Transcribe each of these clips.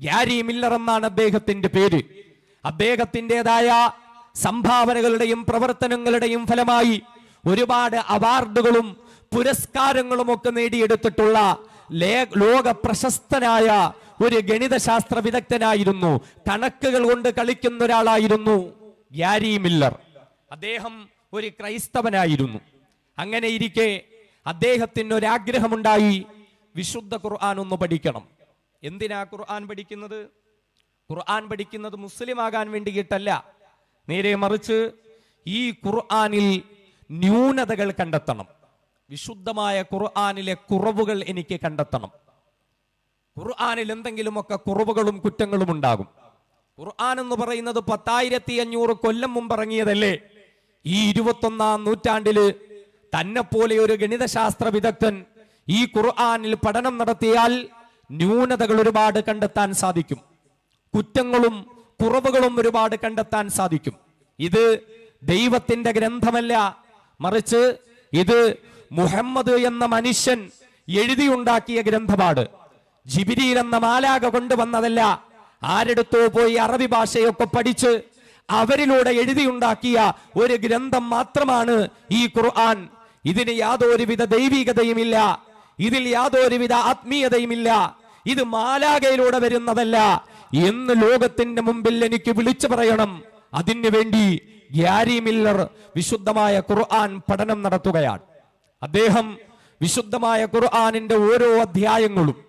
Gary Miller എന്നാണ് അദ്ദേഹത്തിന്റെ പേര്. അദ്ദേഹത്തിന്റെതായ സംഭാവനകളുടെയും പ്രവർത്തനങ്ങളുടെയും ഫലമായി ഒരുപാട് അവാർഡുകളും പുരസ്കാരങ്ങളും ഒക്കെ നേടിയെടുത്തിട്ടുള്ള ലോക പ്രശസ്തനായ ഒരു ഗണിതശാസ്ത്ര വിദഗ്ധനായിരുന്നു. കണക്കുകൾ കൊണ്ട് കളിക്കുന്ന ഒരാളായിരുന്നു ഗ്യാരി മില്ലർ. അദ്ദേഹം ഒരു ക്രൈസ്തവനായിരുന്നു. അങ്ങനെ ഇരിക്കെ അദ്ദേഹത്തിന് ഒരാഗ്രഹമുണ്ടായി വിശുദ്ധ ഖുർആൻ ഒന്ന് പഠിക്കണം. എന്തിനാ ഖുർആൻ പഠിക്കുന്നത്? ഖുർആൻ പഠിക്കുന്നത് മുസ്ലിം ആകാൻ വേണ്ടിയിട്ടല്ല. നേരെ മറിച്ച് ഈ ഖുർആനിൽ ന്യൂനതകൾ കണ്ടെത്തണം. വിശുദ്ധമായ ഖുർആനിലെ കുറവുകൾ എനിക്ക് കണ്ടെത്തണം. ഖുർആനിൽ എന്തെങ്കിലുമൊക്കെ കുറവുകളും കുറ്റങ്ങളും ഉണ്ടാകും. ഖുർആൻ എന്ന് പറയുന്നത് പത്തായിരത്തി അഞ്ഞൂറ് കൊല്ലം മുമ്പ് ഇറങ്ങിയതല്ലേ? ഈ ഇരുപത്തൊന്നാം നൂറ്റാണ്ടിൽ തന്നെ പോലെ ഒരു ഗണിതശാസ്ത്ര വിദഗ്ധൻ ഈ ഖുർആനിൽ പഠനം നടത്തിയാൽ ന്യൂനതകൾ ഒരുപാട് കണ്ടെത്താൻ സാധിക്കും. കുറ്റങ്ങളും കുറവുകളും ഒരുപാട് കണ്ടെത്താൻ സാധിക്കും. ഇത് ദൈവത്തിന്റെ ഗ്രന്ഥമല്ല. മറിച്ച് ഇത് മുഹമ്മദ് എന്ന മനുഷ്യൻ എഴുതിയുണ്ടാക്കിയ ഗ്രന്ഥമാണ്. ജിബിരിയിൽ എന്ന മാലാക കൊണ്ടുവന്നതല്ല. ആരെടുത്തോ പോയി അറബി ഭാഷയൊക്കെ പഠിച്ച് അവരിലൂടെ എഴുതിയുണ്ടാക്കിയ ഒരു ഗ്രന്ഥം മാത്രമാണ് ഈ ഖുർആൻ. ഇതിന് യാതൊരുവിധ ദൈവികതയുമില്ല. ഇതിൽ യാതൊരുവിധ ആത്മീയതയുമില്ല. ഇത് മാലാകയിലൂടെ വരുന്നതല്ല. എന്ന് ലോകത്തിന്റെ മുമ്പിൽ എനിക്ക് വിളിച്ചു പറയണം. അതിനു വേണ്ടി ഗ്യാരി മില്ലർ വിശുദ്ധമായ ഖുർആൻ പഠനം നടത്തുകയാണ്. അദ്ദേഹം വിശുദ്ധമായ ഖുർആനിന്റെ ഓരോ അധ്യായങ്ങളും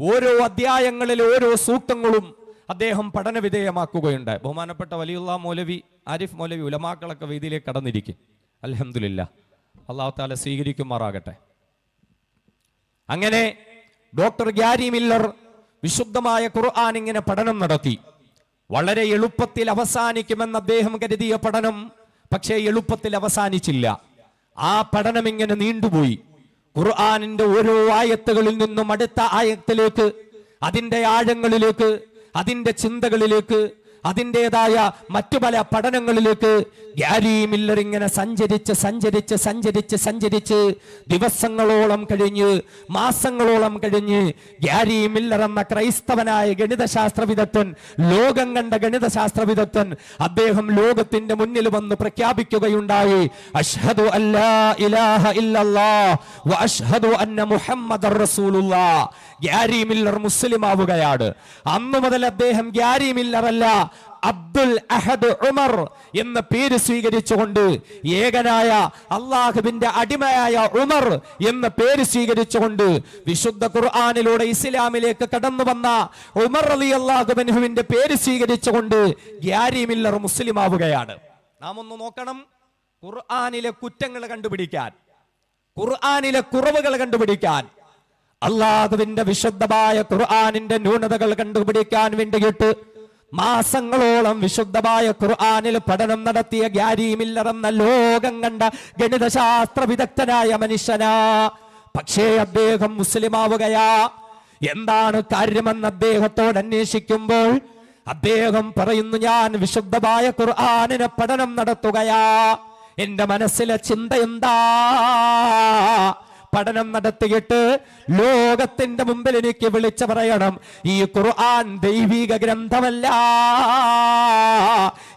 ഓരോ അധ്യായങ്ങളിലെ ഓരോ സൂക്തങ്ങളും അദ്ദേഹം പഠന വിധേയമാക്കുകയുണ്ട് ബഹുമാനപ്പെട്ട വലിയുള്ള മൗലവി ആരിഫ് മൗലവി ഉലമാക്കളൊക്കെ വേദിയിലേക്ക് കടന്നിരിക്കും. അലഹമില്ല അള്ളാഹു താല സ്വീകരിക്കുമാറാകട്ടെ. അങ്ങനെ ഡോക്ടർ ഗ്യാരി മില്ലർ വിശുദ്ധമായ ഖുർആൻ ഇങ്ങനെ പഠനം നടത്തി. വളരെ എളുപ്പത്തിൽ അവസാനിക്കുമെന്ന് അദ്ദേഹം കരുതിയ പഠനം പക്ഷേ എളുപ്പത്തിൽ അവസാനിച്ചില്ല. ആ പഠനം ഇങ്ങനെ നീണ്ടുപോയി. ഖുർആാനിന്റെ ഓരോ ആയത്തുകളിൽ നിന്നും അടുത്ത ആയത്തിലേക്ക് അതിന്റെ ആഴങ്ങളിലേക്ക് അതിന്റെ ചിന്തകളിലേക്ക് അതിന്റെതായ മറ്റു പല പഠനങ്ങളിലേക്ക് ഗ്യാരി മില്ലർ ഇങ്ങനെ സഞ്ചരിച്ച് സഞ്ചരിച്ച് സഞ്ചരിച്ച് സഞ്ചരിച്ച് ദിവസങ്ങളോളം കഴിഞ്ഞ് മാസങ്ങളോളം കഴിഞ്ഞ് ഗ്യാരി മില്ലർ എന്ന ക്രൈസ്തവനായ ഗണിതശാസ്ത്ര വിദഗ്ധൻ ലോകം കണ്ട ഗണിതശാസ്ത്ര വിദഗ്ധൻ അദ്ദേഹം ലോകത്തിന്റെ മുന്നിൽ വന്ന് പ്രഖ്യാപിക്കുകയുണ്ടായി. അഷ്ഹദു അല്ലാ ഇലാഹ ഇല്ലല്ലാഹ് വ അഷ്ഹദു അന്ന മുഹമ്മദ റസൂലുള്ളാഹ് ഗ്യാരി മില്ലർ മുസ്ലിം ആവുകയാണ് അന്ന് മുതൽ അദ്ദേഹം ഗ്യാരി മില്ലർ അല്ല അബ്ദുൽ അഹദ് ഉമർ എന്ന പേര് സ്വീകരിച്ചുകൊണ്ട് ഏകനായ അള്ളാഹുവിന്റെ അടിമയായ ഉമർ എന്ന പേര് സ്വീകരിച്ചുകൊണ്ട് വിശുദ്ധ ഖുർആാനിലൂടെ ഇസ്ലാമിലേക്ക് കടന്നു വന്ന ഉമർ അലി അള്ളാഹുബൻഹുവിന്റെ പേര് സ്വീകരിച്ചുകൊണ്ട് ഗ്യാരി മില്ലർ മുസ്ലിം ആവുകയാണ് നാം ഒന്ന് നോക്കണം. ഖുർആാനിലെ കുറ്റങ്ങൾ കണ്ടുപിടിക്കാൻ. ഖുർആാനിലെ കുറവുകൾ കണ്ടുപിടിക്കാൻ. അള്ളാഹുവിന്റെ വിശുദ്ധമായ ഖുർആാനിന്റെ ന്യൂനതകൾ കണ്ടുപിടിക്കാൻ വേണ്ടിയിട്ട് മാസങ്ങളോളം വിശുദ്ധമായ ഖുർആാനിൽ പഠനം നടത്തിയ ഗ്യാരി മില്ലർ എന്ന ലോകം കണ്ട ഗണിതശാസ്ത്ര വിദഗ്ധനായ മനുഷ്യനാ. പക്ഷേ അദ്ദേഹം മുസ്ലിമാവുകയാ എന്താണ് കാര്യമെന്ന് അദ്ദേഹത്തോട് അന്വേഷിക്കുമ്പോൾ അദ്ദേഹം പറയുന്നു ഞാൻ വിശുദ്ധമായ ഖുർആാനിനെ പഠനം നടത്തുകയാ. എന്റെ മനസ്സിലെ ചിന്ത എന്താ? പഠനം നടത്തിയിട്ട് ലോകത്തിന്റെ മുമ്പിൽ എനിക്ക് വിളിച്ചു പറയണം. ഈ ഖുർആൻ ദൈവിക ഗ്രന്ഥമല്ല.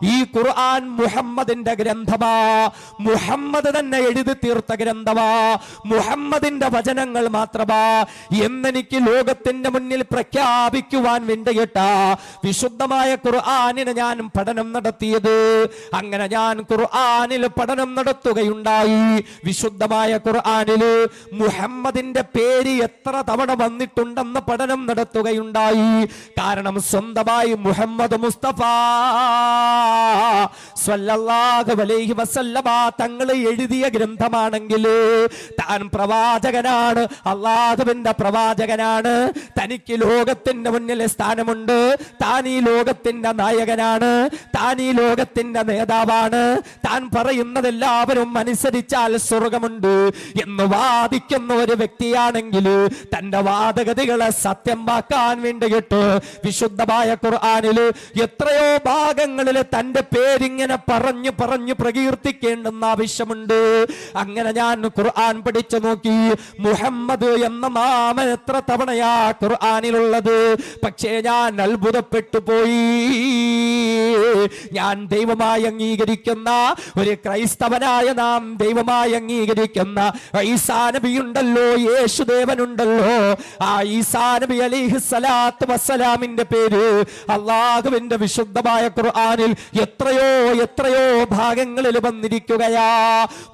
ഈ ഖുർആൻ മുഹമ്മദിന്റെ ഗ്രന്ഥമാ. മുഹമ്മദ് തന്നെ എഴുതി തീർത്ത ഗ്രന്ഥമാ. മുഹമ്മദിന്റെ വചനങ്ങൾ മാത്രമാ. എന്നെനിക്ക് ലോകത്തിന്റെ മുന്നിൽ പ്രഖ്യാപിക്കുവാൻ വേണ്ടിയിട്ട വിശുദ്ധമായ ഖുർആാനിന് ഞാൻ പഠനം നടത്തിയത്. അങ്ങനെ ഞാൻ ഖുർആാനിൽ പഠനം നടത്തുകയുണ്ടായി. വിശുദ്ധമായ ഖുർആാനിൽ മുഹമ്മദിന്റെ പേര് എത്ര തവണ വന്നിട്ടുണ്ടെന്ന പഠനം നടത്തുകയുണ്ടായി. കാരണം സ്വന്തമായി മുഹമ്മദ് മുസ്തഫ സ്വല്ലല്ലാഹു അലൈഹി വസല്ലമ തങ്ങൾ എഴുതിയ ഗ്രന്ഥമാണെങ്കിൽ താൻ പ്രവാചകനാണ് അള്ളാഹുവിന്റെ പ്രവാചകനാണ് തനിക്ക് ലോകത്തിന്റെ മുന്നിലെ സ്ഥാനമുണ്ട് താൻ ഈ ലോകത്തിന്റെ നായകനാണ് താൻ ഈ ലോകത്തിന്റെ നേതാവാണ് താൻ പറയുന്നത് എല്ലാവരും അനുസരിച്ചാൽ സ്വർഗമുണ്ട് എന്ന് വാദിക്കുന്ന ഒരു വ്യക്തിയാണെങ്കിൽ തന്റെ വാദഗതികളെ സത്യമാക്കാൻ വേണ്ടിയിട്ട് വിശുദ്ധമായ ഖുർആാനിൽ എത്രയോ ഭാഗങ്ങളിൽ തന്റെ പേരിങ്ങനെ പറഞ്ഞു പറഞ്ഞു പ്രകീർത്തിക്കേണ്ടെന്ന് ആവശ്യമുണ്ട്. അങ്ങനെ ഞാൻ ഖുർആൻ പഠിച്ചു നോക്കി. മുഹമ്മദ് എന്ന നാമം എത്ര തവണയാ ഖുർആാനിലുള്ളത്? പക്ഷേ ഞാൻ അത്ഭുതപ്പെട്ടു പോയി. ഞാൻ ദൈവമായി അംഗീകരിക്കുന്ന ഒരു ക്രൈസ്തവനായ നാം ദൈവമായി അംഗീകരിക്കുന്ന ഐസാനബിയുണ്ടല്ലോ നബി ഉണ്ടല്ലോ. ആ ഈസാ നബി അലൈഹി സ്വലാത്ത് വസ്സലാമിന്റെ പേര് അള്ളാഹുവിന്റെ വിശുദ്ധമായ ഖുർആനിൽ എത്രയോ എത്രയോ ഭാഗങ്ങളിൽ വന്നിരിക്കുകയാ.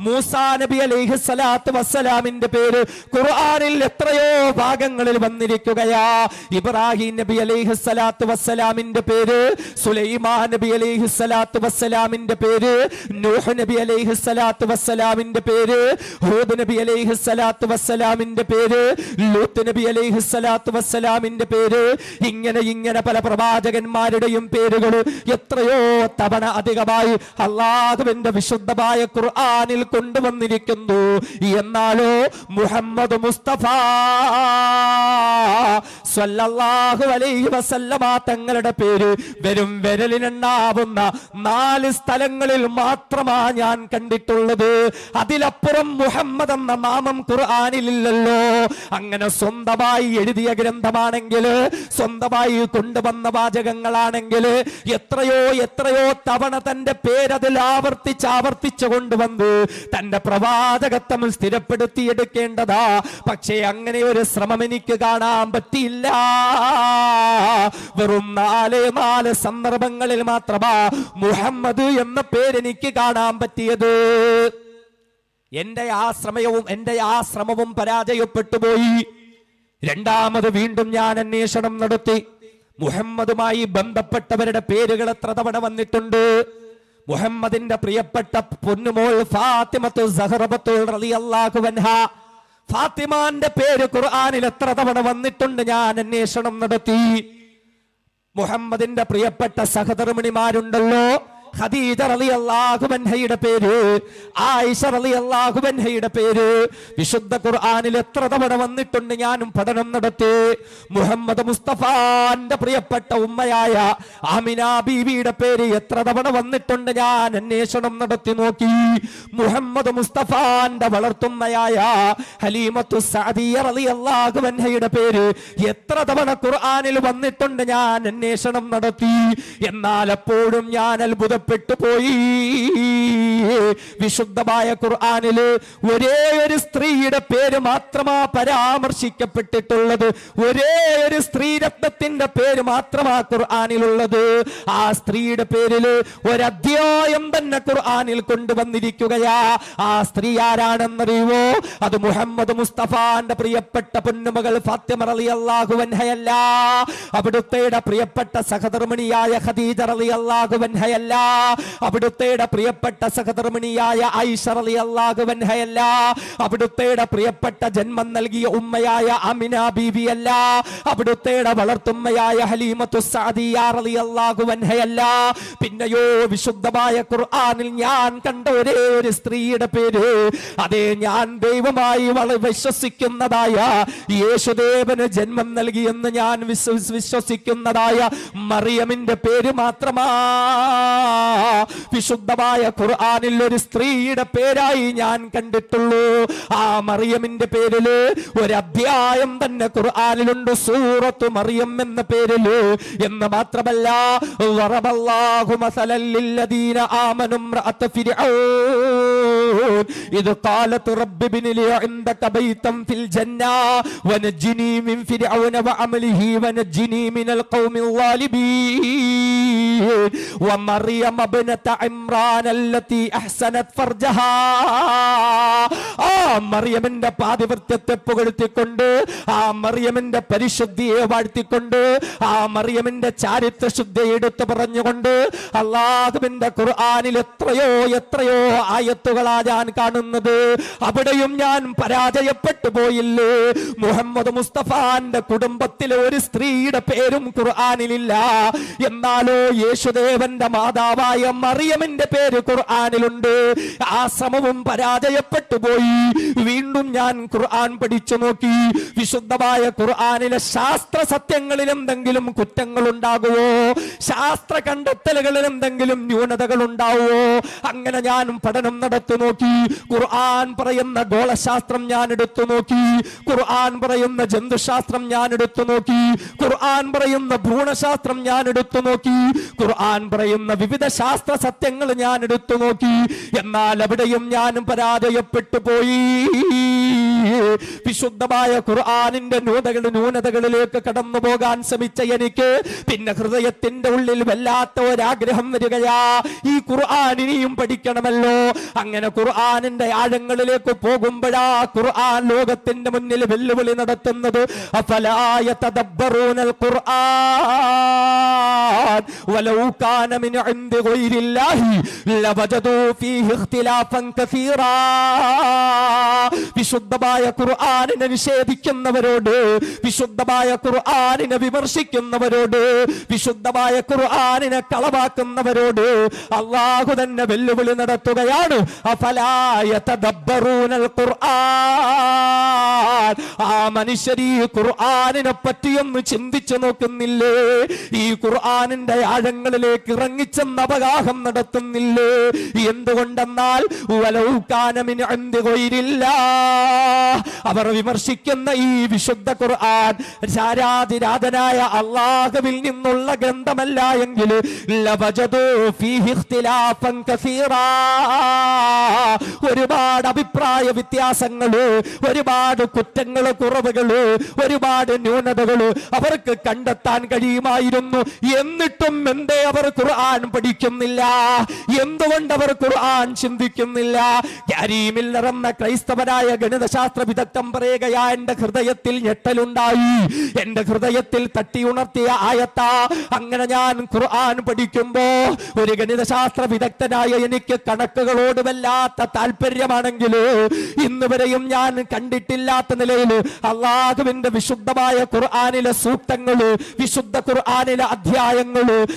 മൂസാ നബി അലൈഹി സ്വലാത്ത് വസ്സലാമിന്റെ പേര് ഖുർആനിൽ എത്രയോ ഭാഗങ്ങളിൽ വന്നിരിക്കുകയാ. ഇബ്രാഹിം നബി അലൈഹി സ്വലാത്ത് വസ്സലാമിന്റെ പേര് സുലൈമാൻ നബി അലൈഹി സ്വലാത്തു വസ്സലാമിന്റെ പേര് നൂഹ് നബി അലൈഹി സ്വലാത്തു വസ്സലാമിന്റെ പേര് ഹൂദ് നബി അലൈഹി സ്വലാത്തു വസ്സലാമിന്റെ പേര് ലൂത്ത് നബി അലൈഹി സ്വലാത്തു വസ്സലാമിന്റെ പേര്. ഇങ്ങനെ ഇങ്ങനെ പല പ്രവാചകന്മാരുടെയും പേരുകൾ എത്രയോ തവണ അധികമായി അള്ളാഹുവിന്റെ വിശുദ്ധമായ ഖുർആനിൽ കൊണ്ടുവന്നിരിക്കുന്നു. എന്നാലോ മുഹമ്മദ് മുസ്തഫ സ്വല്ലല്ലാഹു അലൈഹി വസല്ലമ തങ്ങളുടെ പേര് വെറും വിരലിനെണ്ണാവുന്ന നാല് സ്ഥലങ്ങളിൽ മാത്രമാ ഞാൻ കണ്ടിട്ടുള്ളത്. അതിലപ്പുറം മുഹമ്മദ് എന്ന നാമം ഖുർആനിലില്ലല്ലോ. അങ്ങനെ സ്വന്തമായി എഴുതിയ ഗ്രന്ഥമാണെങ്കിൽ സ്വന്തമായി കൊണ്ടുവന്ന വാചകങ്ങളാണെങ്കിൽ എത്രയോ എത്രയോ തവണ തന്റെ പേരതിൽ ആവർത്തിച്ച് ആവർത്തിച്ചു കൊണ്ടുവന്ന് തന്റെ പ്രവാചകത്വം സ്ഥിരപ്പെടുത്തിയെടുക്കേണ്ടതാ. പക്ഷേ അങ്ങനെ ഒരു ശ്രമം എനിക്ക് കാണാൻ പറ്റിയില്ല. വെറും നാല് നാല് സന്ദർഭങ്ങളിൽ മാത്രമാ മുഹമ്മദ് എന്ന പേരെനിക്ക് കാണാൻ പറ്റിയത്. എന്റെ ആ ശ്രമയവും എന്റെ ആ ശ്രമവും പരാജയപ്പെട്ടു പോയി രണ്ടാമത് വീണ്ടും ഞാൻ അന്വേഷണം നടത്തി. മുഹമ്മദുമായി ബന്ധപ്പെട്ടവരുടെ പേരുകൾ എത്ര തവണ വന്നിട്ടുണ്ട്? മുഹമ്മദിന്റെ പ്രിയപ്പെട്ട പൊന്നുമോൾ ഫാത്തിമത്തു ഫാത്തിമാന്റെ പേര് ഖുർആാനിൽ എത്ര തവണ വന്നിട്ടുണ്ട് ഞാൻ അന്വേഷണം നടത്തി. മുഹമ്മദിന്റെ പ്രിയപ്പെട്ട സഹധർമ്മിണിമാരുണ്ടല്ലോ ഖദീജ റളിയല്ലാഹു അൻഹയുടെ പേര് ആയിഷ റളിയല്ലാഹു അൻഹയുടെ പേര്. വിശുദ്ധ ഖുർആനിൽ എത്ര തവണ വന്നിട്ടുണ്ട് ഞാനും പഠനം നടത്തി. മുഹമ്മദ് മുസ്തഫാന്റെ പ്രിയപ്പെട്ട ഉമ്മയായ ആമിന ബീവിയുടെ പേര് എത്ര തവണ വന്നിട്ടുണ്ട് ഞാൻ അന്വേഷണം നടത്തി നോക്കി. മുഹമ്മദ് മുസ്തഫാന്റെ വളർത്തുമ്മയായ ഹലീമത്തു സഅദിയ റളിയല്ലാഹു അൻഹയുടെ പേര് എത്ര തവണ ഖുർആനിൽ വന്നിട്ടുണ്ട് ഞാൻ അന്വേഷണം നടത്തി. എന്നാൽ അപ്പോഴും ഞാൻ അത്ഭുതപ്പെട്ടു പോയി വിശുദ്ധമായ ഖുർആനിൽ ഒരേ ഒരു സ്ത്രീയുടെ പേര് മാത്രമാ പരാമർശിക്കപ്പെട്ടിട്ടുള്ളത്. ഒരേ ഒരു സ്ത്രീരത്നത്തിന്റെ പേര് മാത്രമാ ഖുർആാനിലുള്ളത്. ആ സ്ത്രീയുടെ പേരിൽ ഒരധ്യായം തന്നെ ഖുർആാനിൽ കൊണ്ടുവന്നിരിക്കുകയാ. ആ സ്ത്രീ ആരാണെന്നറിയുവോ? അത് മുഹമ്മദ് മുസ്തഫാന്റെ പ്രിയപ്പെട്ട പൊന്നുമകൾ ഫാത്തിമ റളിയല്ലാഹു അൻഹയല്ല. അവിടുത്തെയുടെ പ്രിയപ്പെട്ട സഹധർമ്മിണിയായ ഖദീജ റളിയല്ലാഹു അൻഹയല്ല. അവിടുത്തെയുടെ പ്രിയപ്പെട്ട സഹധർമ്മിണിയായ ഐഷ റളിയല്ലാഹു അൻഹയല്ല അവിടുത്തെയുടെ പ്രിയപ്പെട്ട ജന്മം നൽകിയ ഉമ്മയായ അമിന ബീവിയല്ല അവിടുത്തെയുടെ വളർത്തുമ്മയായ ഹലീമത്തു സഅദിയ റളിയല്ലാഹു അൻഹയല്ല പിന്നെയോ വിശുദ്ധമായ ഖുർആാനിൽ ഞാൻ കണ്ട ഒരേ ഒരു സ്ത്രീയുടെ പേര്. അതേ ഞാൻ ദൈവമായി വിശ്വസിക്കുന്നതായ യേശുദേവന് ജന്മം നൽകിയെന്ന് ഞാൻ വിശ്വസിക്കുന്നതായ മറിയമിന്റെ പേര് മാത്രമാ. വിശുദ്ധമായ ഖുർആാനിൽ ഒരു സ്ത്രീയുടെ പേരായി ഞാൻ കണ്ടിട്ടുള്ളൂ. ആ മറിയമിന്റെ പേരിൽ ഒരു അധ്യായം തന്നെ ഖുർആാനിലുണ്ട്. സൂറത്തു മറിയം എന്ന പേരിൽ എന്ന് മാത്രമല്ല ആമനും ഇത് കാലത്ത് ഫിൽ മിൻ വഅമലിഹി മിനൽ അക്രമ ബനത ഇമ്രാൻ അല്ലതി അഹ്സനത് ഫർജഹാ. ആ മറിയമിന്റെ പാതിവൃത്യത്തെ പുകഴ്ത്തിക്കൊണ്ട് ആ മറിയമിന്റെ പരിശുദ്ധിയെ വാഴ്ത്തിക്കൊണ്ട് ആ മറിയമിന്റെ ചാരിത്ര ശുദ്ധി എടുത്തു പറഞ്ഞുകൊണ്ട് അള്ളാഹുവിന്റെ ഖുർആാനിൽ എത്രയോ എത്രയോ ആയത്തുകളാ ഞാൻ കാണുന്നത്. അവിടെയും ഞാൻ പരാജയപ്പെട്ടു പോയില്ലേ? മുഹമ്മദ് മുസ്തഫാന്റെ കുടുംബത്തിലെ ഒരു സ്ത്രീയുടെ പേരും ഖുർആാനിലില്ല. എന്നാലോ യേശുദേവന്റെ മാതാവ് മാതാവായ മറിയമിന്റെ പേര് ഖുർആാനിലുണ്ട്. ആ ശ്രമവും പരാജയപ്പെട്ടു പോയി. വീണ്ടും ഞാൻ ഖുർആൻ പഠിച്ചു നോക്കി. വിശുദ്ധമായ ഖുർആാനിലെ ശാസ്ത്ര സത്യങ്ങളിൽ എന്തെങ്കിലും കുറ്റങ്ങൾ ഉണ്ടാകുമോ ശാസ്ത്ര കണ്ടെത്തലുകളിൽ എന്തെങ്കിലും ന്യൂനതകൾ ഉണ്ടാവുമോ അങ്ങനെ ഞാൻ പഠനം നടത്തു നോക്കി. ഖുർആൻ പറയുന്ന ഗോളശാസ്ത്രം ഞാൻ എടുത്തു നോക്കി. ഖുർആൻ പറയുന്ന ജന്തുശാസ്ത്രം ഞാൻ എടുത്തു നോക്കി. ഖുർആൻ പറയുന്ന ഭ്രൂണശാസ്ത്രം ഞാൻ എടുത്തു നോക്കി. ഖുർആൻ പറയുന്ന വിവിധ ശാസ്ത്ര സത്യങ്ങൾ ഞാൻ എടുത്തു നോക്കി. എന്നാൽ അവിടെയും ഞാനും പരാജയപ്പെട്ടു പോയി. വിശുദ്ധമായ ഖുർആാനിന്റെ ന്യൂനതകൾ ന്യൂനതകളിലേക്ക് കടന്നു പോകാൻ ശ്രമിച്ച എനിക്ക് പിന്നെ ഹൃദയത്തിന്റെ ഉള്ളിൽ വല്ലാത്ത ഒരാഗ്രഹം വരികയാ. ഈ ഖുർആൻ പഠിക്കണമല്ലോ. അങ്ങനെ ഖുർആാനിന്റെ ആഴങ്ങളിലേക്ക് പോകുമ്പോഴാ ഖുർആൻ ലോകത്തിന്റെ മുന്നിൽ വെല്ലുവിളി നടത്തുന്നത്. അഫലായ തദബ്ബറൂനൽ ഖുർആൻ വലൗ കാന മിൻ ഇൻദി ഫീഹി ഇഖ്തിലാഫൻ കസീറാ. വിശുദ്ധമായ ഖുർആാനിനെ നിഷേധിക്കുന്നവരോട് വിശുദ്ധമായ ഖുർആാനിനെ വിമർശിക്കുന്നവരോട് വിശുദ്ധമായ ഖുർആാനിനെ കളവാക്കുന്നവരോട് അള്ളാഹു തന്നെ വെല്ലുവിളി നടത്തുകയാണ്. ആ മനുഷ്യർ ഈ ഖുർആാനിനെ പറ്റിയൊന്ന് ചിന്തിച്ചു നോക്കുന്നില്ലേ? ഈ ഖുർആനിന്റെ ആഴങ്ങളിലേക്ക് ഇറങ്ങിച്ചെന്ന് അപകാഹം നടത്തുന്നില്ലേ? എന്തുകൊണ്ടെന്നാൽ വലൗകാനമിന് അന്ത്യകൊയിരില്ല അവർ വിമർശിക്കുന്ന ഈ വിശുദ്ധ ഖുർആൻ ആരാധിരാധനായ അള്ളാഹുവിൽ നിന്നുള്ള ഗ്രന്ഥമല്ല എങ്കിൽ. ഒരുപാട് അഭിപ്രായ വ്യത്യാസങ്ങൾ ഒരുപാട് കുറ്റങ്ങൾ കുറവുകൾ ഒരുപാട് ന്യൂനതകൾ അവർക്ക് കണ്ടെത്താൻ കഴിയുമായിരുന്നു. എന്നിട്ടും എന്തേ അവർ ഖുർആൻ പഠിക്കുന്നില്ല? എന്തുകൊണ്ട് അവർ ഖുർആൻ ചിന്തിക്കുന്നില്ല? ഗ്യാരി മില്ലർ എന്ന ക്രൈസ്തവനായ ഗണിതശാസ്ത്ര വിദഗ്ധം പറയുകയാ എന്റെ ഹൃദയത്തിൽ ഞെട്ടലുണ്ടായി. എന്റെ ഹൃദയത്തിൽ തട്ടി ഉണർത്തിയ ആയത്ത. അങ്ങനെ ഞാൻ ഖുർആൻ പഠിക്കുമ്പോ ഒരു ഗണിതശാസ്ത്ര വിദഗ്ധനായ എനിക്ക് കണക്കുകളോട് വല്ലാത്ത താല്പര്യമാണെങ്കിൽ ഇന്ന് വരെയും ഞാൻ കണ്ടിട്ടില്ലാത്ത നിലയിൽ അള്ളാഹുവിന്റെ വിശുദ്ധമായ ഖുർആാനിലെ സൂക്തങ്ങൾ വിശുദ്ധ ഖുർആാനിലെ അധ്യായങ്ങൾ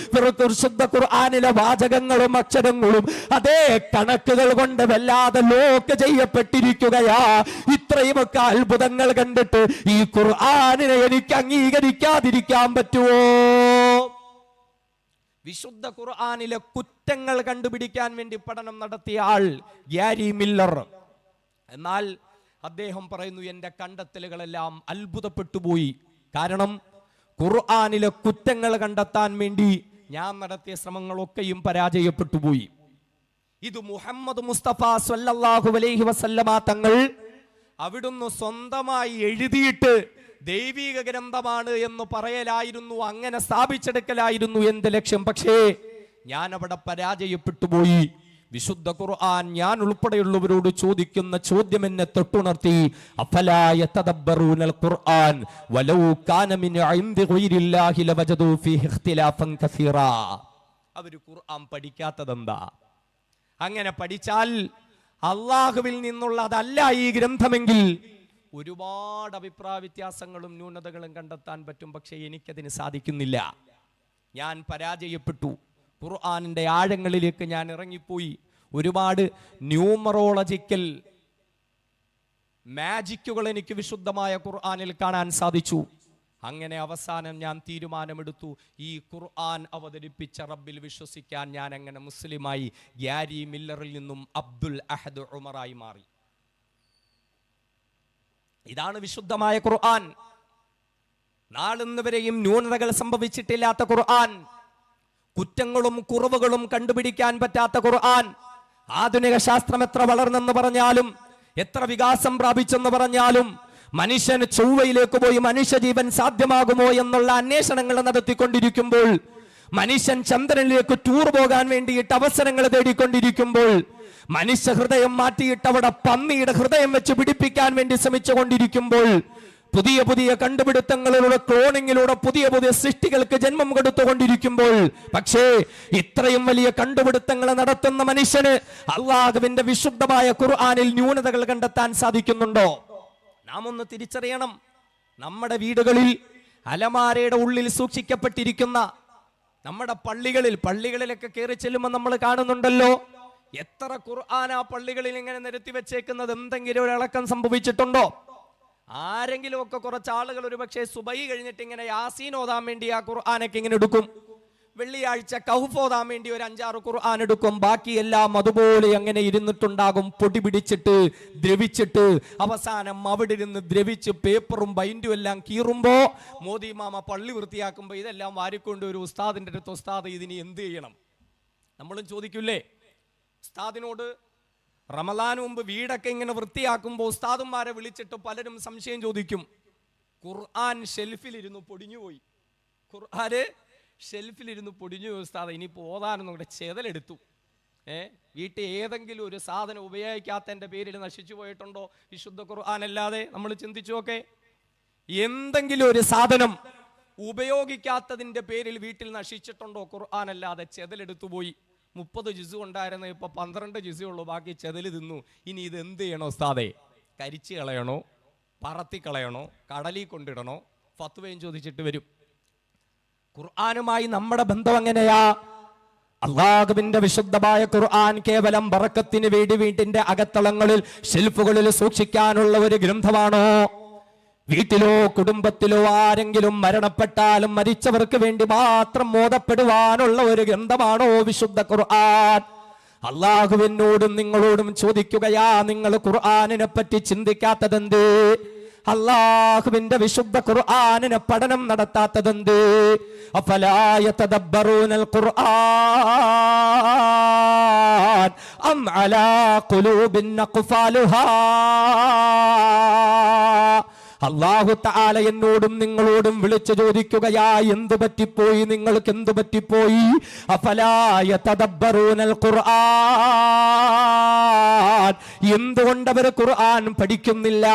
വിശുദ്ധ ഖുർആനിലെ വാചകങ്ങളും അക്ഷരങ്ങളും അതേ കണക്കുകൾ കൊണ്ട് വല്ലാതെ ലോക്ക് ചെയ്യപ്പെട്ടിരിക്കുകയാ. ഇത്രയുമൊക്കെ അത്ഭുതങ്ങൾ കണ്ടിട്ട് ഈ ഖുർആാനിനെ എനിക്ക് അംഗീകരിക്കാതിരിക്കാൻ പറ്റുമോ വിശുദ്ധ ഖുർആാനിലെ കുറ്റങ്ങൾ കണ്ടുപിടിക്കാൻ വേണ്ടി പഠനം നടത്തിയ ആൾ ഗ്യാരി മില്ലർ. എന്നാൽ അദ്ദേഹം പറയുന്നു എന്റെ കണ്ടെത്തലുകളെല്ലാം അത്ഭുതപ്പെട്ടു പോയി കാരണം ഖുർആാനിലെ കുറ്റങ്ങൾ കണ്ടെത്താൻ വേണ്ടി ഞാൻ നടത്തിയ ശ്രമങ്ങളൊക്കെയും പരാജയപ്പെട്ടു പോയി ഇത് മുഹമ്മദ് മുസ്തഫ സല്ലല്ലാഹു അലൈഹി വസല്ലമ തങ്ങൾ അവിടുന്ന് സ്വന്തമായി എഴുതിയിട്ട് ദൈവിക ഗ്രന്ഥമാണ് എന്ന് പറയലായിരുന്നു അങ്ങനെ സ്ഥാപിച്ചെടുക്കലായിരുന്നു എന്റെ ലക്ഷ്യം. പക്ഷേ ഞാൻ അവിടെ പരാജയപ്പെട്ടു പോയി വിശുദ്ധ ഖുർആൻ ഞാൻ ഉൾപ്പെടെയുള്ളവരോട് ചോദിക്കുന്ന ചോദ്യം എന്നെ തൊട്ടുണർത്തി അഫലായ തദബ്ബറൂനൽ ഖുർആൻ? വലൗ കാന മിൻ ഇൻദി ഗൈരില്ലാഹി ലവജദൂ ഫീഹി ഇഖ്തിലാഫൻ കസീറ. അവർ ഖുർആൻ പഠിക്കാത്തതെന്താ? അങ്ങനെ പഠിച്ചാൽ അള്ളാഹുവിൽ നിന്നുള്ളതല്ല ഈ ഗ്രന്ഥമെങ്കിൽ ഒരുപാട് അഭിപ്രായ വ്യത്യാസങ്ങളും ന്യൂനതകളും കണ്ടെത്താൻ പറ്റും പക്ഷേ എനിക്കതിന് സാധിക്കുന്നില്ല. ഞാൻ പരാജയപ്പെട്ടു. ഖുർആാനിന്റെ ആഴങ്ങളിലേക്ക് ഞാൻ ഇറങ്ങിപ്പോയി. ഒരുപാട് ന്യൂമറോളജിക്കൽ മാജിക്കുകൾ എനിക്ക് വിശുദ്ധമായ ഖുർആാനിൽ കാണാൻ സാധിച്ചു. അങ്ങനെ അവസാനം ഞാൻ തീരുമാനമെടുത്തു. ഈ ഖുർആൻ അവതരിപ്പിച്ച റബ്ബിൽ വിശ്വസിക്കാൻ ഞാൻ അങ്ങനെ മുസ്ലിമായി ഗ്യാരി മില്ലറിൽ നിന്നും അബ്ദുൽ അഹദ് ഉമറായി മാറി. ഇതാണ് വിശുദ്ധമായ ഖുർആൻ. നാളിന്ന് വരെയും ന്യൂനതകൾ സംഭവിച്ചിട്ടില്ലാത്ത ഖുർആൻ. കുറ്റങ്ങളും കുറവുകളും കണ്ടുപിടിക്കാൻ പറ്റാത്ത ഖുർആൻ. ആധുനിക ശാസ്ത്രം എത്ര വളർന്നെന്ന് പറഞ്ഞാലും എത്ര വികാസം പ്രാപിച്ചെന്ന് പറഞ്ഞാലും മനുഷ്യന് ചൊവ്വയിലേക്ക് പോയി മനുഷ്യജീവൻ സാധ്യമാകുമോ എന്നുള്ള അന്വേഷണങ്ങൾ നടത്തിക്കൊണ്ടിരിക്കുമ്പോൾ മനുഷ്യൻ ചന്ദ്രനിലേക്ക് ടൂർ പോകാൻ വേണ്ടിയിട്ട് അവസരങ്ങൾ തേടിക്കൊണ്ടിരിക്കുമ്പോൾ മനുഷ്യ ഹൃദയം മാറ്റിയിട്ട് അവിടെ പന്നിയുടെ ഹൃദയം വെച്ച് പിടിപ്പിക്കാൻ വേണ്ടി ശ്രമിച്ചുകൊണ്ടിരിക്കുമ്പോൾ പുതിയ പുതിയ കണ്ടുപിടുത്തങ്ങളിലൂടെ ക്ലോണിങ്ങിലൂടെ പുതിയ പുതിയ സൃഷ്ടികൾക്ക് ജന്മം കൊടുത്തുകൊണ്ടിരിക്കുമ്പോൾ പക്ഷേ ഇത്രയും വലിയ കണ്ടുപിടുത്തങ്ങൾ നടത്തുന്ന മനുഷ്യന് അള്ളാഹുവിന്റെ വിശുദ്ധമായ ഖുർആനിൽ ന്യൂനതകൾ കണ്ടെത്താൻ സാധിക്കുന്നുണ്ടോ? നാം ഒന്ന് തിരിച്ചറിയണം. നമ്മുടെ വീടുകളിൽ അലമാരയുടെ ഉള്ളിൽ സൂക്ഷിക്കപ്പെട്ടിരിക്കുന്ന നമ്മുടെ പള്ളികളിൽ പള്ളികളിലൊക്കെ കയറി ചെല്ലുമ്പോൾ നമ്മൾ കാണുന്നുണ്ടല്ലോ. എത്ര ഖുർആൻ പള്ളികളിൽ ഇങ്ങനെ നിരത്തി വെച്ചേക്കുന്നത്? എന്തെങ്കിലും ഒരു ഇളക്കം സംഭവിച്ചിട്ടുണ്ടോ? ആരെങ്കിലും ഒക്കെ കുറച്ച് ആളുകൾ ഒരു പക്ഷേ സുബൈ കഴിഞ്ഞിട്ട് ഇങ്ങനെ യാസീൻ ഓതാൻ വേണ്ടി ആ ഖുർആനൊക്കെ ഇങ്ങനെ എടുക്കും. വെള്ളിയാഴ്ച കൗഫോതാൻ വേണ്ടി ഒരു അഞ്ചാറ് ഖുർആൻ എടുക്കും. ബാക്കിയെല്ലാം അതുപോലെ അങ്ങനെ ഇരുന്നിട്ടുണ്ടാകും? പൊടി പിടിച്ചിട്ട് ദ്രവിച്ചിട്ട് അവസാനം അവിടെ ഇരുന്ന് ദ്രവിച്ച് പേപ്പറും ബൈൻഡും എല്ലാം കീറുമ്പോ മോദി മാമ പള്ളി വൃത്തിയാക്കുമ്പോൾ ഇതെല്ലാം വാരിക്കൊണ്ട് ഒരു ഉസ്താദിന്റെ അടുത്ത് ഉസ്താദ് ഇതിന് എന്ത് ചെയ്യണം? നമ്മളും ചോദിക്കില്ലേ? ഉസ്താദിനോട് റമലാന് മുമ്പ് വീടൊക്കെ ഇങ്ങനെ വൃത്തിയാക്കുമ്പോൾ ഉസ്താദന്മാരെ വിളിച്ചിട്ട് പലരും സംശയം ചോദിക്കും. ഖുർആൻ ഷെൽഫിലിരുന്നു പൊടിഞ്ഞുപോയി. ഖുർആന് ഷെൽഫിലിരുന്ന് പൊടിഞ്ഞു ഉസ്താദ് ഇനി പോതാനൊന്നും കൂടെ ചെതലെടുത്തു. ഏ? വീട്ടിൽ ഏതെങ്കിലും ഒരു സാധനം ഉപയോഗിക്കാത്തതിന്റെ പേരിൽ നശിച്ചു പോയിട്ടുണ്ടോ? വിശുദ്ധ ഖുർആൻ അല്ലാതെ നമ്മൾ ചിന്തിച്ചു നോക്കെ. എന്തെങ്കിലും ഒരു സാധനം ഉപയോഗിക്കാത്തതിന്റെ പേരിൽ വീട്ടിൽ നശിച്ചിട്ടുണ്ടോ? ഖുർആൻ അല്ലാതെ ചെതലെടുത്തു പോയി. മുപ്പത് ജിസു ഉണ്ടായിരുന്നു ഇപ്പൊ പന്ത്രണ്ട് ജിസു ഉള്ളൂ ബാക്കി ചെതൽ തിന്നു. ഇനി ഇത് എന്ത് ചെയ്യണോ ഉസ്താദേ? കരിച്ചു കളയണോ? പറത്തി കളയണോ? കടലിൽ കൊണ്ടിടണോ? ഫത്വയും ചോദിച്ചിട്ട് വരും. ഖുർആനുമായി നമ്മുടെ ബന്ധം എങ്ങനെയാ? അള്ളാഹുവിന്റെ വിശുദ്ധമായ ഖുർആൻ കേവലം ബറക്കത്തിന് വേണ്ടി വീട്ടിന്റെ അകത്തളങ്ങളിൽ ഷെൽഫുകളിൽ സൂക്ഷിക്കാനുള്ള ഒരു ഗ്രന്ഥമാണോ? വീട്ടിലോ കുടുംബത്തിലോ ആരെങ്കിലും മരണപ്പെട്ടാലും മരിച്ചവർക്ക് വേണ്ടി മാത്രം മോദപ്പെടുവാനുള്ള ഒരു ഗ്രന്ഥമാണോ വിശുദ്ധ ഖുർആൻ? അള്ളാഹുവിനോടും നിങ്ങളോടും ചോദിക്കുകയാ നിങ്ങൾ ഖുർആാനിനെ പറ്റി ചിന്തിക്കാത്തതെന്തേ? അള്ളാഹുവിന്റെ വിശുദ്ധ ഖുർആാനിന് പഠനം നടത്താത്തതെന്ത്? അള്ളാഹു താല എന്നോടും നിങ്ങളോടും വിളിച്ചു ചോദിക്കുകയാ എന്തു പറ്റിപ്പോയി? നിങ്ങൾക്ക് എന്തു പറ്റിപ്പോയി? അഫലായ തദബ്ബറൂനൽ ഖുർആൻ. എന്തുകൊണ്ടവര് ഖുർആൻ പഠിക്കുന്നില്ല?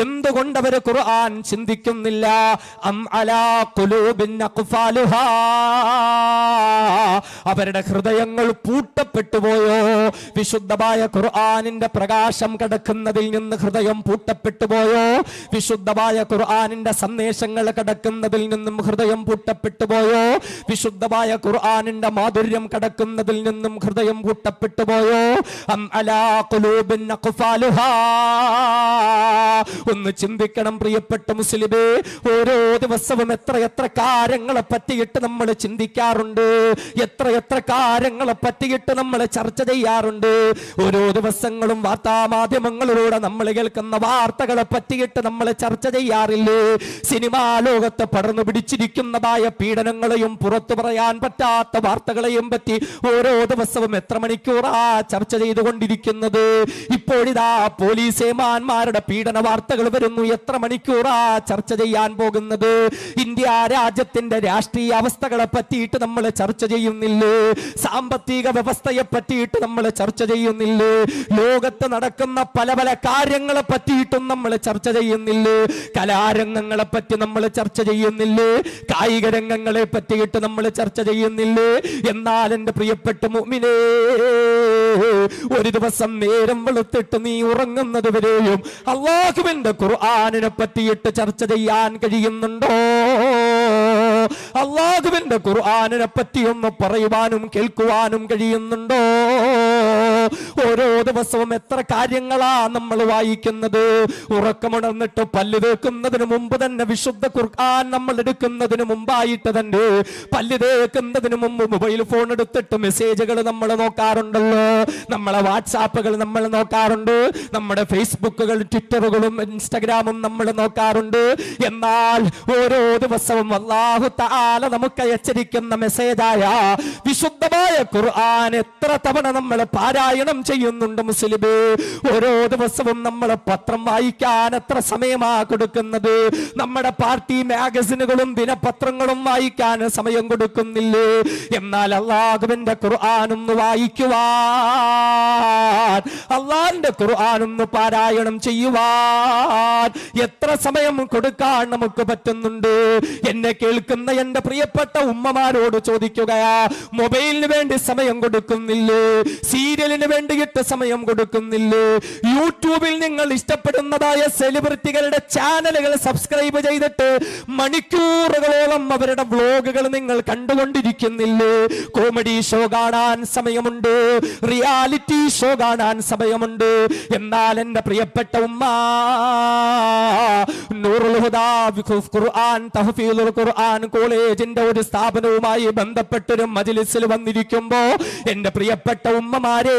എന്തുകൊണ്ടവര് ഖുർആൻ ചിന്തിക്കുന്നില്ല? അം അലാ അവരുടെ ഹൃദയങ്ങൾ പൂട്ടപ്പെട്ടു പോയോ? വിശുദ്ധമായ ഖുർആാനിന്റെ പ്രകാശം കിടക്കുന്നതിൽ നിന്ന് ഹൃദയം പൂട്ടപ്പെട്ടു പോയോ? വിശുദ്ധമായ ഖുർആാനിന്റെ സന്ദേശങ്ങൾ കിടക്കുന്നതിൽ നിന്നും ഹൃദയം പൂട്ടപ്പെട്ടു പോയോ? വിശുദ്ധമായ ഖുർആാനിന്റെ മാധുര്യം കിടക്കുന്നതിൽ നിന്നും ഹൃദയം പൂട്ടപ്പെട്ടു പോയോ? ഒന്ന് ചിന്തിക്കണം പ്രിയപ്പെട്ട മുസ്ലിമേ ഓരോ ദിവസവും എത്ര എത്ര കാര്യങ്ങളെ പറ്റിയിട്ട് നമ്മൾ ചിന്തിക്കാറുണ്ട്. എത്ര എത്ര കാര്യങ്ങളെ പറ്റിയിട്ട് നമ്മൾ ചർച്ച ചെയ്യാറുണ്ട്. ഓരോ ദിവസങ്ങളും വാർത്താ മാധ്യമങ്ങളിലൂടെ നമ്മൾ കേൾക്കുന്ന വാർത്തകളെ പറ്റിയിട്ട് നമ്മൾ ചർച്ച ചെയ്യാറില്ലേ? സിനിമാ ലോകത്ത് പടർന്നു പിടിച്ചിരിക്കുന്നതായ പീഡനങ്ങളെയും പുറത്തു പറയാൻ പറ്റാത്ത വാർത്തകളെയും പറ്റി ഓരോ ദിവസവും എത്ര മണിക്കൂറാ ചർച്ച ചെയ്തുകൊണ്ടിരിക്കുന്നത്? ഇപ്പോഴിതാ പോലീസേമാന്മാരുടെ പീഡന വാർത്തകൾ വരുന്നു. എത്ര മണിക്കൂറാ ചർച്ച ചെയ്യാൻ പോകുന്നത്? ഇന്ത്യ രാജ്യത്തിന്റെ രാഷ്ട്രീയ അവസ്ഥകളെ പറ്റിയിട്ട് നമ്മൾ ചർച്ച ചെയ്യുന്നില്ലേ. സാമ്പത്തിക വ്യവസ്ഥയെ പറ്റിയിട്ട് നമ്മൾ ചർച്ച ചെയ്യുന്നില്ലേ. ലോകത്ത് നടക്കുന്ന പല പല കാര്യങ്ങളെ പറ്റിയിട്ടും നമ്മൾ ചർച്ച ചെയ്യുന്നില്ലേ. കലാരംഗങ്ങളെ പറ്റി നമ്മൾ ചർച്ച ചെയ്യുന്നില്ലേ. കായിക രംഗങ്ങളെ പറ്റിയിട്ട് നമ്മൾ ചർച്ച ചെയ്യുന്നില്ലേ. എന്നാൽ എന്റെ പ്രിയപ്പെട്ട മുമിനേ ഒരു ദിവസം നേരം വെളുത്തിട്ട് നീ ഉറങ്ങുന്നത് വരെയും അള്ളാഹുവിന്റെ ഖുർആാനിനെ പറ്റിയിട്ട് ചർച്ച ചെയ്യാൻ കഴിയുന്നുണ്ടോ? അള്ളാഹുവിന്റെ ഖുർആാനിനെ പറ്റിയൊന്ന് പറയുവാനും കേൾക്കുവാനും കഴിയുന്നുണ്ടോ? ഓരോ ദിവസവും എത്ര കാര്യങ്ങളാ നമ്മൾ വായിക്കുന്നത്? ഉറക്കമുണർന്നിട്ട് പല്ല് തേക്കുന്നതിന് മുമ്പ് തന്നെ വിശുദ്ധ ഖുർആൻ നമ്മൾ എടുക്കുന്നതിന് മുമ്പായിട്ട് തന്നെ പല്ല് തേക്കുന്നതിന് മുമ്പ് മൊബൈൽ ഫോൺ എടുത്തിട്ട് മെസ്സേജുകൾ നമ്മൾ നോക്കാറുണ്ടല്ലോ. നമ്മളെ വാട്സാപ്പുകൾ നമ്മൾ നോക്കാറുണ്ട്. നമ്മുടെ ഫേസ്ബുക്കുകൾ ട്വിറ്ററുകളും ഇൻസ്റ്റഗ്രാമും നമ്മൾ നോക്കാറുണ്ട്. എന്നാൽ ഓരോ ദിവസവും അള്ളാഹു താല നമുക്ക് അയച്ചിരിക്കുന്ന മെസ്സേജായ വിശുദ്ധമായ ഖുർആൻ എത്ര തവണ നമ്മൾ പാരായണം ചെയ്യുന്നുണ്ട് മുസ്ലിമേ. ഓരോ ദിവസവും നമ്മൾ പത്രം വായിക്കാൻ എത്ര സമയമാ കൊടുക്കുന്നത്? നമ്മുടെ പാർട്ടി മാഗസിനുകളും ദിനപത്രങ്ങളും വായിക്കാൻ സമയം കൊടുക്കുന്നില്ലേ? എന്നാൽ അള്ളാഹുവിന്റെ ഖുർആാനൊന്ന് വായിക്കുവാൻ അള്ളാഹിന്റെ ഖുർആാനൊന്ന് പാരായണം ചെയ്യുവാൻ എത്ര സമയം കൊടുക്കാൻ നമുക്ക് പറ്റുന്നുണ്ട്? എന്നെ കേൾക്കുന്ന എന്റെ പ്രിയപ്പെട്ട ഉമ്മമാരോട് ചോദിക്കുകയാ മൊബൈലിന് വേണ്ടി സമയം കൊടുക്കുന്നില്ലേ? സീരിയലിന് വേണ്ടിയിട്ട് സമയം കൊടുക്കുന്നില്ലേ? യൂട്യൂബിൽ നിങ്ങൾ ഇഷ്ടപ്പെടുന്നതായ സെലിബ്രിറ്റികളുടെ ചാനലുകൾ സബ്സ്ക്രൈബ് ചെയ്തിട്ട് മണിക്കൂറുകളോളം അവരുടെ വ്ലോഗുകൾ നിങ്ങൾ കണ്ടുകൊണ്ടിരിക്കുന്നില്ലേ? കോമഡി ഷോ കാണാൻ സമയമുണ്ട്. റിയാലിറ്റി ഷോ കാണാൻ സമയമുണ്ട്. എന്നാൽ എന്റെ പ്രിയപ്പെട്ട ഉമ്മ ഖുർആൻ ഖുർആൻ കോളേജിന്റെ ഒരു സ്ഥാപനവുമായി ബന്ധപ്പെട്ടൊരു മജ്ലിസിൽ വന്നിരിക്കുമ്പോ എന്റെ പ്രിയപ്പെട്ട ഉമ്മമാരെ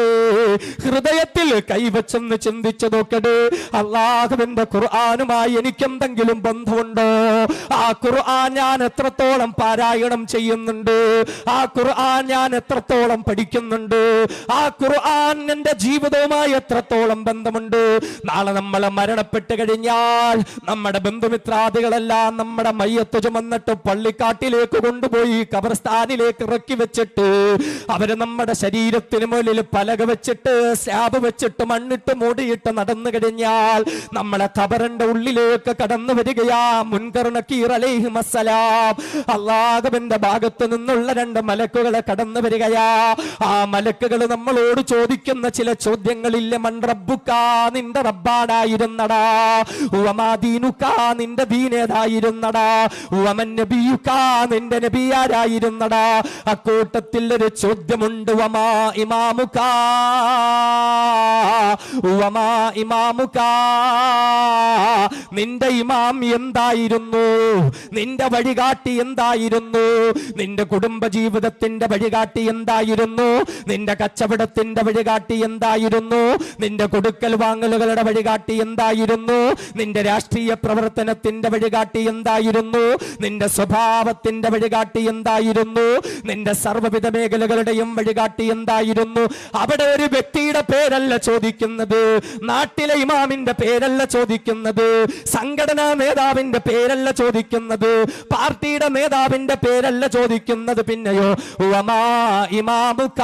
ഹൃദയത്തിൽ കൈവച്ചെന്ന് ചിന്തിച്ചു നോക്കട്ടെ അള്ളാഹുവിന്റെ ഖുർആനുമായി എനിക്കെന്തെങ്കിലും ബന്ധമുണ്ടോ? ആ ഖുർആൻ ഞാൻ എത്രത്തോളം പാരായണം ചെയ്യുന്നുണ്ട്? ആ ഖുർആൻ ഞാൻ എത്രത്തോളം പഠിക്കുന്നുണ്ട്? ആ ഖുർആൻ എന്റെ ജീവിതവുമായി എത്രത്തോളം ബന്ധമുണ്ട്? നാളെ നമ്മൾ മരണപ്പെട്ട് കഴിഞ്ഞാൽ നമ്മുടെ ബന്ധുമിത്രാദികളെല്ലാം നമ്മുടെ മയ്യത്ത് ചുമന്നിട്ട് പള്ളിക്കാട്ടിലേക്ക് കൊണ്ടുപോയി കബർസ്ഥാനിലേക്ക് ഇറക്കി വെച്ചിട്ട് അവർ നമ്മുടെ ശരീരത്തിന് മുകളിൽ പലക വെച്ചിട്ട് സ്ലാബ് വെച്ചിട്ട് മണ്ണിട്ട് മൂടിയിട്ട് നടന്നു കഴിഞ്ഞാൽ നമ്മളെ ഖബറിന്റെ ഉള്ളിലേക്ക് കടന്നു വരികയാ. മസ്സലാം അള്ളാഹുവിന്റെ ഭാഗത്ത് നിന്നുള്ള രണ്ട് മലക്കുകളെ കടന്നു വരികയാ. ആ മലക്കുകൾ നമ്മളോട് ചോദിക്കുന്ന ചില ചോദ്യങ്ങളില്ല. മൺറബുക്കാ നിന്റെ റബ്ബാടായിരുന്നടാ. ഉവമാദീനുക്ക നിന്റെ ദീനേതായിരുന്നടാ. ഉവമൻ നബിയുക്ക നിന്റെ നബിയാരായിരുന്നടാ. അക്കൂട്ടത്തിൽ ഒരു ചോദ്യമുണ്ട്. വമാ ഇമാമുക്ക. വമാ ഇമാമുക്ക നിന്റെ ഇമാം എന്തായിരുന്നു? നിന്റെ വഴികാട്ടി എന്തായിരുന്നു? നിന്റെ കുടുംബ ജീവിതത്തിന്റെ വഴികാട്ടി എന്തായിരുന്നു? നിന്റെ കച്ചവടത്തിന്റെ വഴികാട്ടി എന്തായിരുന്നു? നിന്റെ കൊടുക്കൽ വാങ്ങലുകളുടെ വഴികാട്ടി എന്തായിരുന്നു? നിന്റെ രാഷ്ട്രീയ പ്രവർത്തനത്തിന്റെ വഴികാട്ടി എന്തായിരുന്നു? നിന്റെ സ്വഭാവത്തിന്റെ വഴികാട്ടി എന്തായിരുന്നു? നിന്റെ സർവവിധ മേഖലകളുടെയും വഴികാട്ടി എന്തായിരുന്നു? അവിടെ ഒരു വ്യക്തിയുടെ പേരല്ല ചോദിക്കുന്നത്. നാട്ടിലെ ഇമാമിന്റെ പേരല്ല ചോദിക്കുന്നത്. സംഘടനാ നേതാവിന്റെ പേരല്ല ചോദിക്കുന്നത്. പാർട്ടിയുടെ നേതാവിന്റെ പേരല്ല ചോദിക്കുന്നത് പിന്നെയോ വമാ ഇമാമുക്ക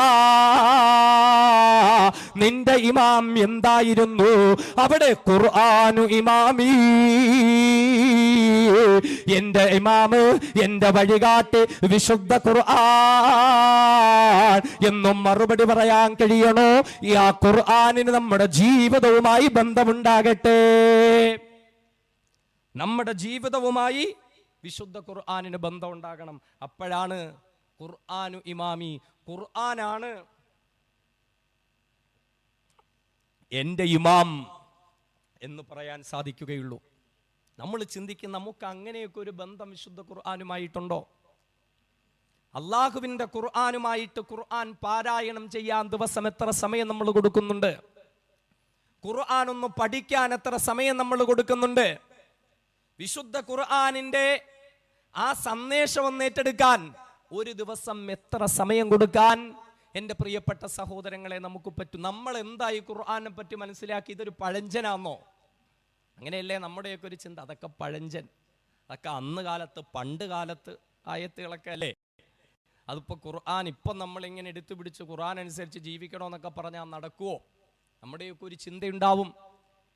നിന്റെ ഇമാം എന്തായിരുന്നു? അവിടെ ഖുർആാനു ഇമാമീ. എന്റെ ഇമാമ് എന്റെ വഴികാട്ടി വിശുദ്ധ ഖുർആൻ എന്നും മറുപടി പറയാൻ കഴിയണോ? ഈ ആ ഖുർആാനിന് നമ്മുടെ ജീവിതവുമായി ബന്ധമുണ്ടാകട്ടെ. നമ്മുടെ ജീവിതവുമായി വിശുദ്ധ ഖുർആനിന് ബന്ധമുണ്ടാകണം. അപ്പോഴാണ് ഖുർആാനു ഇമാമി. ഖുർആനാണ് എന്റെ ഇമാം എന്ന് പറയാൻ സാധിക്കുകയുള്ളൂ. നമ്മൾ ചിന്തിക്കുന്ന നമുക്ക് അങ്ങനെയൊക്കെ ഒരു ബന്ധം വിശുദ്ധ ഖുർആാനുമായിട്ടുണ്ടോ? അള്ളാഹുവിന്റെ ഖുർആാനുമായിട്ട് ഖുർആൻ പാരായണം ചെയ്യാൻ ദിവസം എത്ര സമയം നമ്മൾ കൊടുക്കുന്നുണ്ട്? ഖുർആൻ ഒന്ന് പഠിക്കാൻ എത്ര സമയം നമ്മൾ കൊടുക്കുന്നുണ്ട്? വിശുദ്ധ ഖുർആാനിന്റെ ആ സന്ദേശം ഒന്ന് ഏറ്റെടുക്കാൻ ഒരു ദിവസം എത്ര സമയം കൊടുക്കാൻ? എന്റെ പ്രിയപ്പെട്ട സഹോദരങ്ങളെ നമുക്ക് പറ്റും. നമ്മൾ എന്തായി ഖുർആാനെ പറ്റി മനസ്സിലാക്കി? ഇതൊരു പഴഞ്ചനാന്നോ? അങ്ങനെയല്ലേ നമ്മുടെയൊക്കെ ഒരു ചിന്ത. അതൊക്കെ പഴഞ്ചൻ. അതൊക്കെ അന്ന് കാലത്ത് പണ്ട് കാലത്ത് ആയത്തുകളൊക്കെ അല്ലേ? അതിപ്പോ ഖുർആൻ ഇപ്പം നമ്മളിങ്ങനെ എടുത്തു പിടിച്ച് ഖുർആൻ അനുസരിച്ച് ജീവിക്കണമെന്നൊക്കെ പറഞ്ഞാൽ നടക്കുമോ നമ്മുടെയൊക്കെ ഒരു ചിന്തയുണ്ടാവും.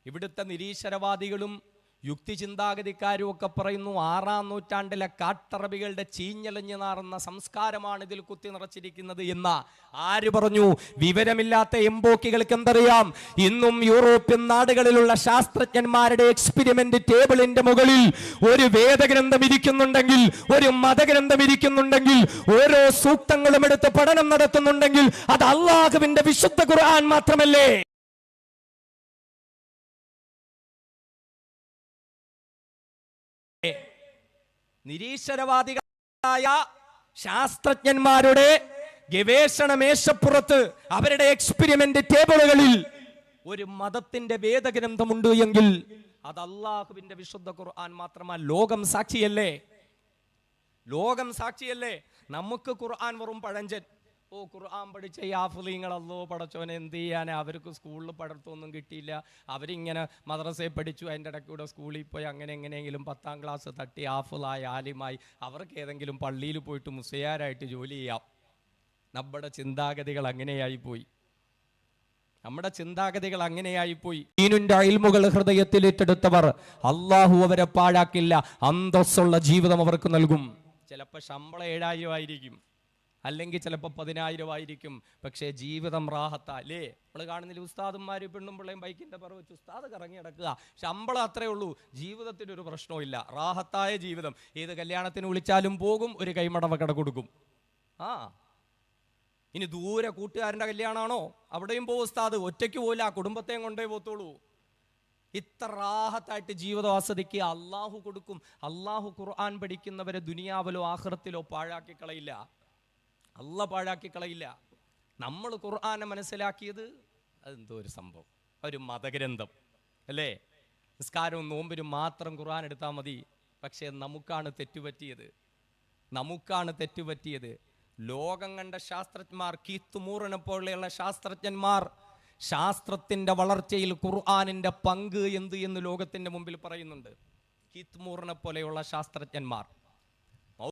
ഇവിടുത്തെ നിരീശ്വരവാദികളും യുക്തി ചിന്താഗതിക്കാരും ഒക്കെ പറയുന്നു ആറാം നൂറ്റാണ്ടിലെ കാട്ടറബികളുടെ ചീഞ്ഞലഞ്ഞു നാറുന്ന സംസ്കാരമാണ് ഇതിൽ കുത്തി നിറച്ചിരിക്കുന്നത് എന്ന ആര് പറഞ്ഞു? വിവരമില്ലാത്ത എംബോക്കികൾക്ക് എന്തറിയാം? ഇന്നും യൂറോപ്യൻ നാടുകളിലുള്ള ശാസ്ത്രജ്ഞന്മാരുടെ എക്സ്പെരിമെന്റ് ടേബിളിന്റെ മുകളിൽ ഒരു വേദഗ്രന്ഥം ഇരിക്കുന്നുണ്ടെങ്കിൽ ഒരു മതഗ്രന്ഥം ഇരിക്കുന്നുണ്ടെങ്കിൽ ഓരോ സൂക്തങ്ങളും എടുത്ത് പഠനം നടത്തുന്നുണ്ടെങ്കിൽ അത് അള്ളാഹുവിന്റെ വിശുദ്ധ ഖുർആൻ മാത്രമല്ലേ? നിരീശ്വരവാദികളായ ശാസ്ത്രജ്ഞന്മാരുടെ ഗവേഷണ മേശപ്പുറത്ത് അവരുടെ എക്സ്പെരിമെന്റ് ടേബിളുകളിൽ ഒരു മതത്തിന്റെ വേദഗ്രന്ഥമുണ്ട് എങ്കിൽ അത് അള്ളാഹുവിന്റെ വിശുദ്ധ ഖുർആൻ മാത്രമല്ല ലോകം സാക്ഷിയല്ലേ? ലോകം സാക്ഷിയല്ലേ? നമുക്ക് ഖുർആൻ വെറും പഴഞ്ചൻ. ഓ ഖുർആൻ പഠിച്ച ഈ അല്ലോ പഠിച്ചവനെ എന്ത് ചെയ്യാനാ? അവർക്ക് സ്കൂളിൽ പഠിത്തമൊന്നും കിട്ടിയില്ല. അവരിങ്ങനെ മദ്രസയിൽ പഠിച്ചു അതിന്റെ ഇടയ്ക്കൂടെ സ്കൂളിൽ പോയി അങ്ങനെ എങ്ങനെയെങ്കിലും പത്താം ക്ലാസ് തട്ടി ആഫിളായി ആലിമായി. അവർക്ക് ഏതെങ്കിലും പള്ളിയിൽ പോയിട്ട് മുസയാരായിട്ട് ജോലി ചെയ്യാം. നമ്മുടെ ചിന്താഗതികൾ അങ്ങനെയായി പോയി. നമ്മുടെ ചിന്താഗതികൾ അങ്ങനെയായി പോയി. ദീനിന്റെ അയൽമുകൾ ഹൃദയത്തിൽ ഏറ്റെടുത്തവർ അള്ളാഹു അവരെ പാഴാക്കില്ല. അന്തസ്സുള്ള ജീവിതം അവർക്ക് നൽകും. ചിലപ്പോൾ ശമ്പളം ഏഴായിരം ആയിരിക്കും. അല്ലെങ്കിൽ ചിലപ്പോൾ പതിനായിരം ആയിരിക്കും പക്ഷേ ജീവിതം റാഹത്ത. അല്ലേ നമ്മൾ കാണുന്നില്ല ഉസ്താദന്മാർ പെണ്ണും പിള്ളയും ബൈക്കിന്റെ പുറ വെച്ച് ഉസ്താദ് കറങ്ങി നടക്കുക. ശമ്പളം അത്രേ ഉള്ളൂ. ജീവിതത്തിന് ഒരു പ്രശ്നവും റാഹത്തായ ജീവിതം. ഏത് കല്യാണത്തിന് വിളിച്ചാലും പോകും ഒരു കൈമടവ കട കൊടുക്കും. ആ. ഇനി ദൂരെ കൂട്ടുകാരന്റെ കല്യാണമാണോ അവിടെയും പോകും ഉസ്താദ്. ഒറ്റയ്ക്ക് പോലാ കുടുംബത്തെയും കൊണ്ടേ പോത്തോളൂ ഇത്ര റാഹത്തായിട്ട് ജീവിതം ആസ്വദിക്കുക അള്ളാഹു കൊടുക്കും. അള്ളാഹു ഖുർആൻ പഠിക്കുന്നവരെ ദുനിയാവിലോ ആഹ്റത്തിലോ പാഴാക്കി കളയില്ല അല്ല പാഴാക്കി കളയില്ല. നമ്മൾ ഖുർആാനെ മനസ്സിലാക്കിയത് അതെന്തോ ഒരു സംഭവം. ഒരു മതഗ്രന്ഥം. അല്ലേ? നിസ്കാരവും നോമ്പിനും മാത്രം ഖുർആൻ എടുത്താൽ മതി. പക്ഷേ നമുക്കാണ് തെറ്റുപറ്റിയത്. നമുക്കാണ് തെറ്റുപറ്റിയത്. ലോകം കണ്ട ശാസ്ത്രജ്ഞന്മാർ കീത്തുമൂറിനെ പോലെയുള്ള ശാസ്ത്രജ്ഞന്മാർ ശാസ്ത്രത്തിന്റെ വളർച്ചയിൽ ഖുർആാനിന്റെ പങ്ക് എന്ത് എന്ന് ലോകത്തിന്റെ മുമ്പിൽ പറയുന്നുണ്ട്. കീത്തുമൂറിനെ പോലെയുള്ള ശാസ്ത്രജ്ഞന്മാർ.